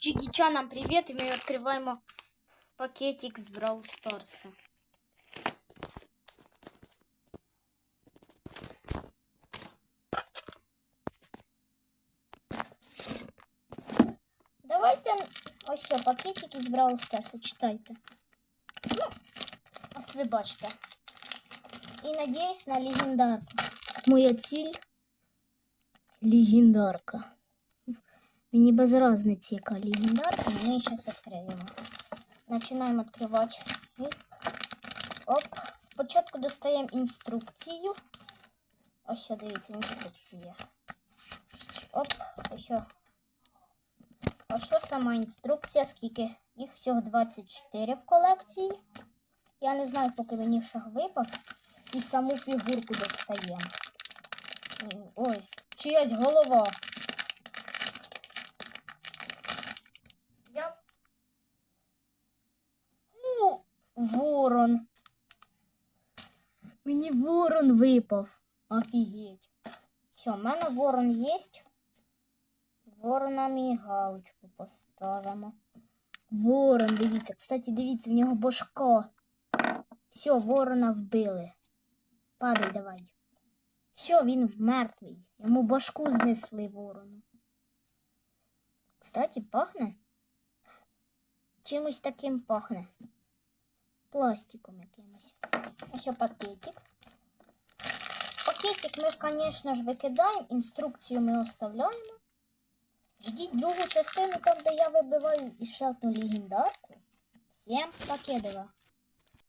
Джигічанам привіт, і ми відкриваємо пакетик з Brawl Stars. Давайте ось що, пакетик із Brawl Stars, читайте. Ну, ось ви бачите. І надіюсь на легендарку. Моя ціль легендарка. Мені без разниці, ми її зараз відкриємо. Починаємо відкривати. Оп. Спочатку достаємо інструкцію. Ось дивіться, інструкція. Оп, ось. Ось сама інструкція, скільки їх всього 24 в колекції. Я не знаю, поки мені шаг випав. І саму фігурку достаємо. Ой, чиясь голова. Я. Ну, ворон. Мені ворон випав. Офігеть. Все, в мене ворон є. Ворона мігалочку поставимо. Ворон, дивіться. Кстати, дивіться, в нього бошко. Все, ворона вбили. Падай давай. Все, він мертвий. Йому башку знесли ворону. Кстати, пахне. Чимось таким пахне. Пластиком якимось. Ось пакетик. Пакетик ми, звісно ж, викидаємо, інструкцію ми оставляємо. Ждіть другу частину, там, де я вибиваю і ще одну легендарку. Всім покедова.